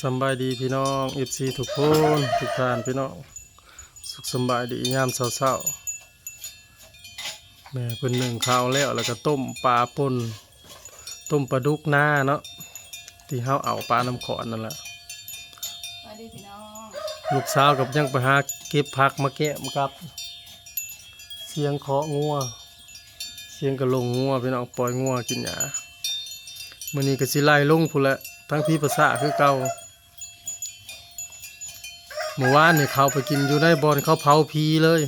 สำบายดีพี่น้องเอฟซีทุกคนทุกท่านพี่น้องสุขสำบายดียามเช้าๆแม่เพิ่นหนึ่งข้าวแล้วแล้วก็ต้มปลาป่นต้มปลาดุกหน้าเนาะที่เฮาเอาปลาน้ำขอนนั่นแหละสวัสดีพี่น้องลูกสาวกับยังไปหาเก็บผักมาแกะมากับ เสียงเคาะงัวเสียงกระลงงัวพี่น้องปล่อยงัวกินหญ้ามื้อนี้ก็สิไล่ลงพุ่นแหละทั้งพี่ภาษาคือเก่า เมื่อวานนี่เขาไปกินอยู่ในบอนเขาเผาพีเลย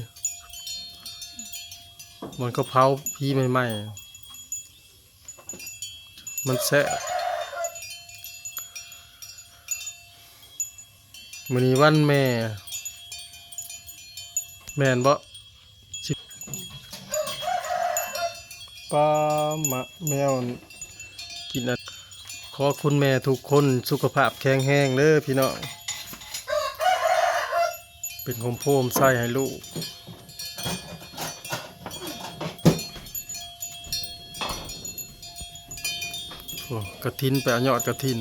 บอนเขาเผาพีใหม่ๆมันแซ่บมื้อนี้วันแม่ แม่นบ่ป้ามะแมวกินอะขอคุณแม่ทุกคนสุขภาพแข็งแรงเด้อพี่น้อง เป็นคมโพมใส่ให้ลูกโอ้กระทินไปอยอดกระทิน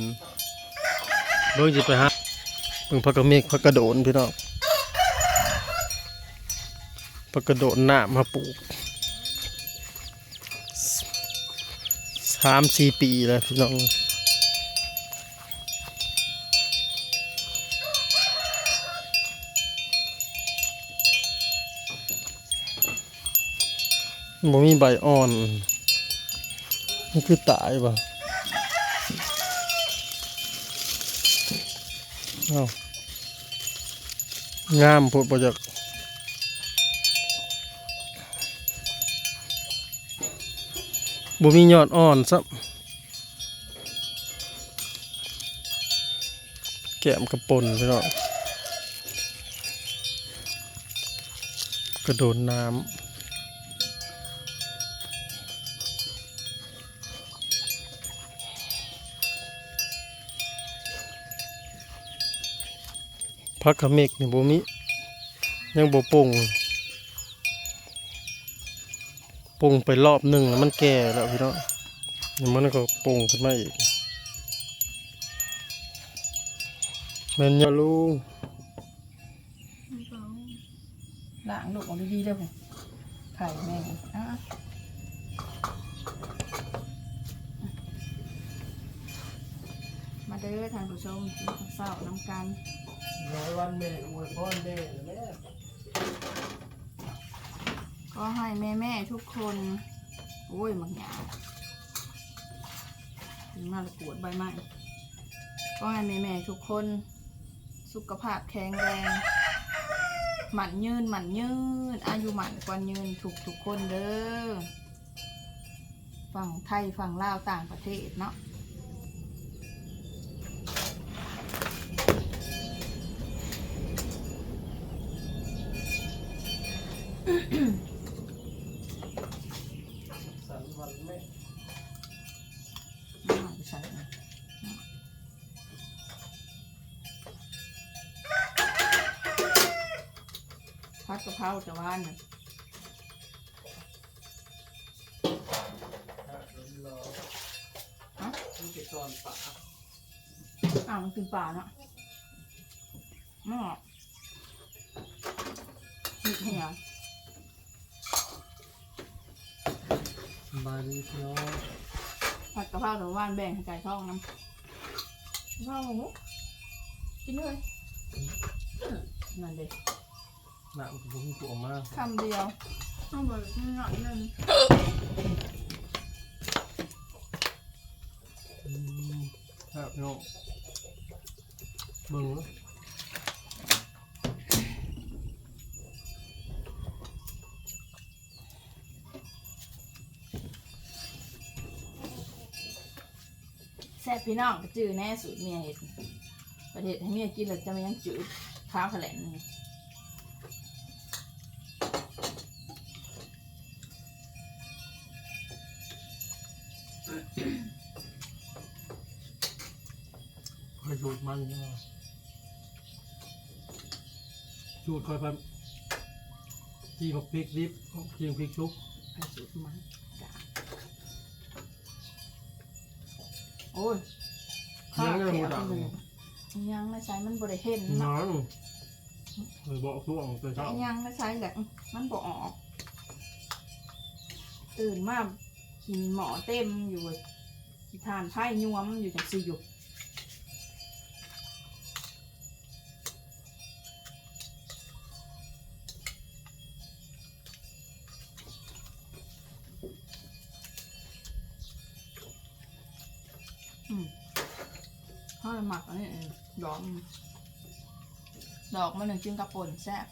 เบิ่งสิไปหาเบิ่งพักกระเมกพักกระโดนพี่น้องพักกระโดนหน้ามาปลูกสามสี่ปีแล้วพี่น้อง บ่มีใบอ่อน นี่คือตายป่ะเอางามพูดประจักบ่มียอดอ่อนซับแก้มกระปนพี่น้องกระโดดน้ำ พักขมิกนี่บ่มียังบ่ปุงปุงไปรอบหนึ่งแล้วมันแก่แล้วพี่น้องเดี๋ยวมันก็ปุงขึ้นมาอีกแม่นยาลุงล้างลูกออกดีๆเด้อผมไข่แม่งอะมาเด้อท่านผู้ชมกินข้าวเช้าน้ำกัน ร้อยวันแม่อวยพรแม่แม่ก็ให้แม่แม่ทุกคนโอ้ยมักหยาถึงมาละปวดใบไม้ก็ให้แม่แม่ทุกคน สุขภาพแข็งแรงหมันยืนหมันยืน อายุหมันกว่ายืนทุกทุกคนเด้อฝั่งไทยฝั่งลาวต่างประเทศเนาะ สันวันแม่ส่นพัดกะเพราจะว่านน่ะฮะนี่เป็นตอนป่าอ้าวมันกินปลาเนาะไม่หรอกนี่เหี้ยส บายดีพี่น้องผัดกะเพราแต่ว่านแบ่งให้ไก่ทองน้ำข้าวหมูกินเลยนั่นเด็กหนักกับพุ่งตัวมากคำเดียวต้องบอกนิดหน่อยนึงอืมครับพี่น้องเบิ่งเนาะ ซ่บพี่น้องก็จืดแน่สูตรเมียเห็ดประเทศให้เมียกินแล้วจะไม่ยังจืดข้าวแขลงนี่คอยจูดมันนะจูดคอยพันจีมักพริกดิบเพียงพริกชุบ สูตรมัน โอ้ยเลี้ยงได้หมดข้าอะวแขลงยังไม่ใช้มันบริเห็นนเนาะอนเลยบอกช่วงแต่แต่เช้ายังไม่ใช้แบบมันบ่ออกตื่นมากินหมอเต็มอยู่กิทานไพ่ยวมอยู่จังซีอยู่อื ถ้าหมักอันนี้ดอกดอกมันหนึ่งกินกับป่นแซ่บ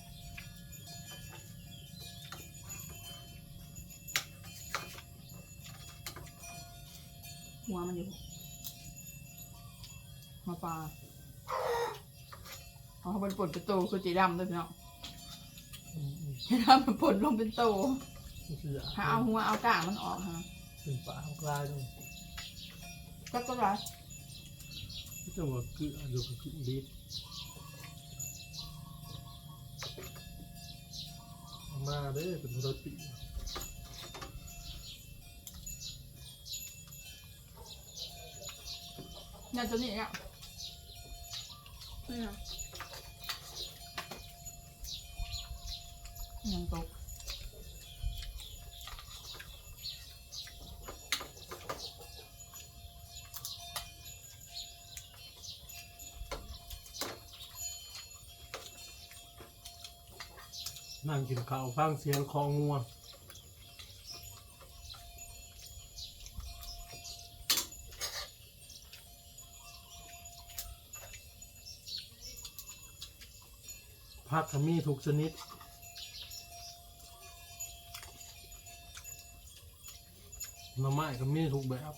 หัวมันอยู่มาปลาเขาเป็นป่นเป็นโตคือจีดำด้วยพี่น้องจีดำมันป่นลงเป็นโตเสียหาเอาหัวเอากางมันออกฮะเป็นปลาเอากลายตรงก็ก็ไร จะว่าเกลืออยู่กับกินดีเอามาเด้อเป็นรสติเนี่ยตัวนี้เนี่ยนี่นะยังตก นั่งกินข้าวฟังเสียงคองงัวผักก็มีทุกชนิดหน่อไม้ก็มีทุกแบบ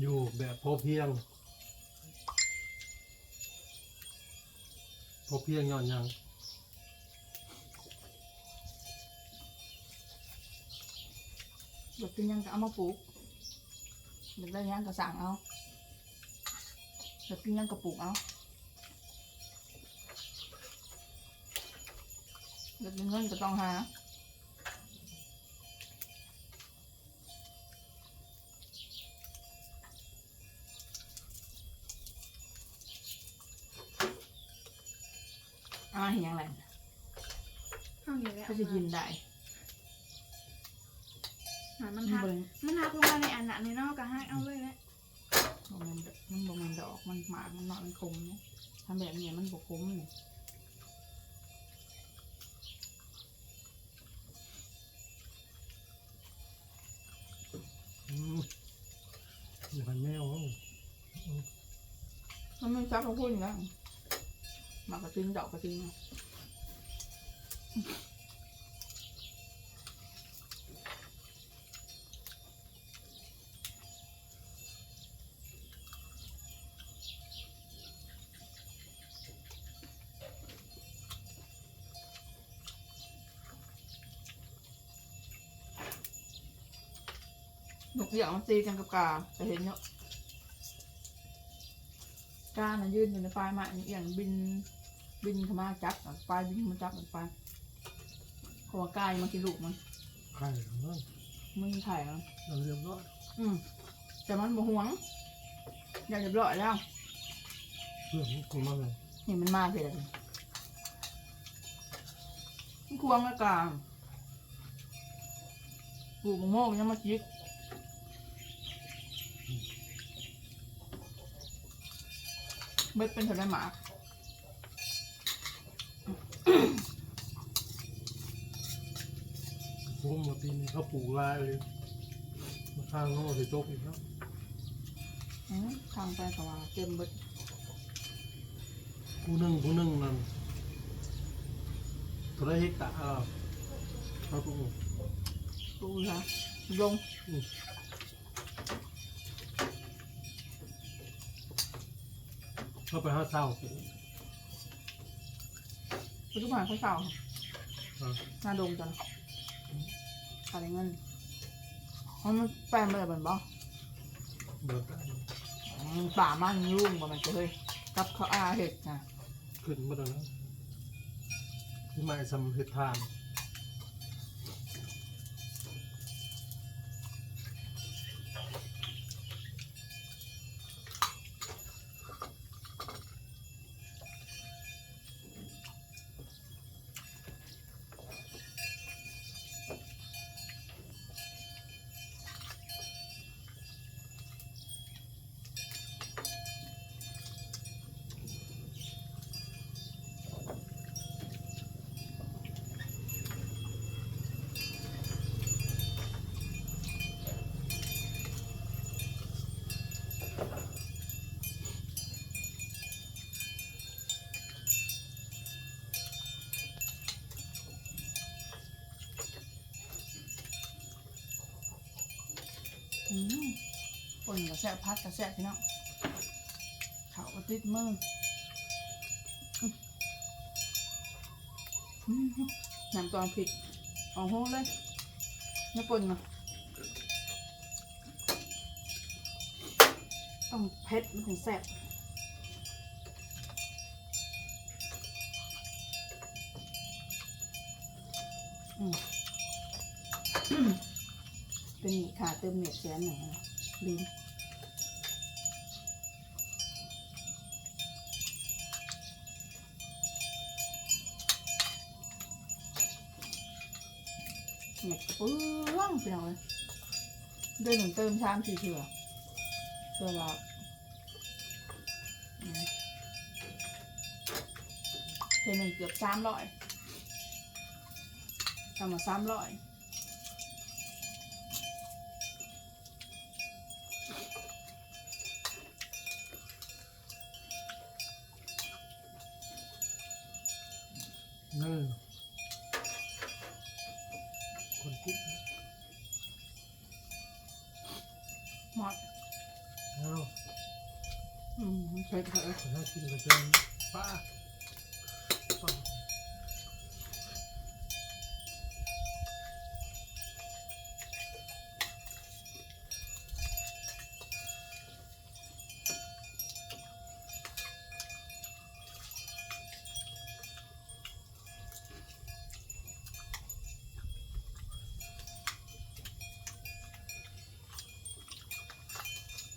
อยู่แบบพอเพียง พอเพียงย่อนยังเดี๋ยวกินยังก็เอามาปลูกเดี๋ยวได้ยังก็สั่งเอาเดี๋ยวกินยังก็ปลูกเอาเดี๋ยวมีเงินก็ต้องหา หามันมันหักบริมันหักลงมาในอันน่ะในนอกก็หักเอาเลยแหละมันมันบมันดอกมันหมากมันหนอนมันคมเนี่ยทำแบบนี้มันบกคมเนี่ยอืมอยู่กันแมวเอ้ามันไม่ซับเขาพูดอยู่แล้วหมากกระทิงดอกกระทิงอะ หนุกอย่างมันตีกันกับกาจะเห็นเนาะกาน่ะยืนอยู่ในปลายไม้นี่อย่างบินบินเข้ามาจับอะปลายบินมาจับมันไปเพราะว่ากายมันกินลูกมันไข่ของมันมึงถ่ายแล้วเราเรียบร้อยอืมแต่มันบ่หวงอยากเรียบร้อยแล้วเพื่อนมันคงมาเลยเห็นมันมาเสร็จแล้วมันควงแล้วกลางปลูกมะม่วงยังมาจิก เบ็ดเป็นเท่าไรหมาพวกมาปีนี้เขาปลูกลายเลยมาข้างนอกสิโต๊ะอีกแล้วอืมทางไปกับว่าเต็มเบ็ดผู้หนึ่งผู้หนึ่งนั่นตัวได้เฮกตาร์อ่าเขาปลูกดูนะลง เขาไปห้าเศร้าปลูกไปทุกวันเขาเศร้าอ่า หน้าดงจังอะไรเงินเพราะมันแปลงไปแบบนั้นบ่เบิกได้อืมป่ามันยุ่งบ่มันจะเฮ้ยกับเขาอาเห็ดนะขึ้นมาแล้วนะที่มาสำเร็จทาน แซ่บพักกับแซ่บพี่น้องเขาก็ติดมือน้ำตอนผิดเออกหูเลยน้ำปนมาต้องเผ็ดมันถึงแซ่บอืมเป็นขาเติมเน็ตแสนหนึ่งนะลืม เน็ตกระปื้องไปเอาเลยเดือนหนึ่งเติมชามสี่เถื่อเพื่อเราอืมเดือนหนึ่งเกือบสามร้อยทำมาสามร้อย มใช่เถอะถ้ากินกระเจนป้าป้า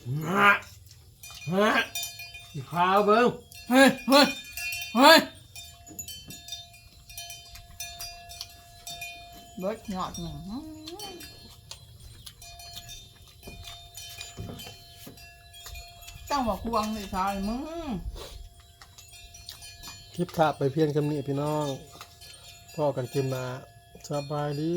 ฮะฮะอี ข้าวเบิ้งเฮ้ยเฮ้ยเฮ้ยเบิดหยอดหนึ่งอืมต้องบอกควงเลยชายมึงคลิปขาบไปเพียงคำนี้พี่น้องพ่อกันกินมาสบายดี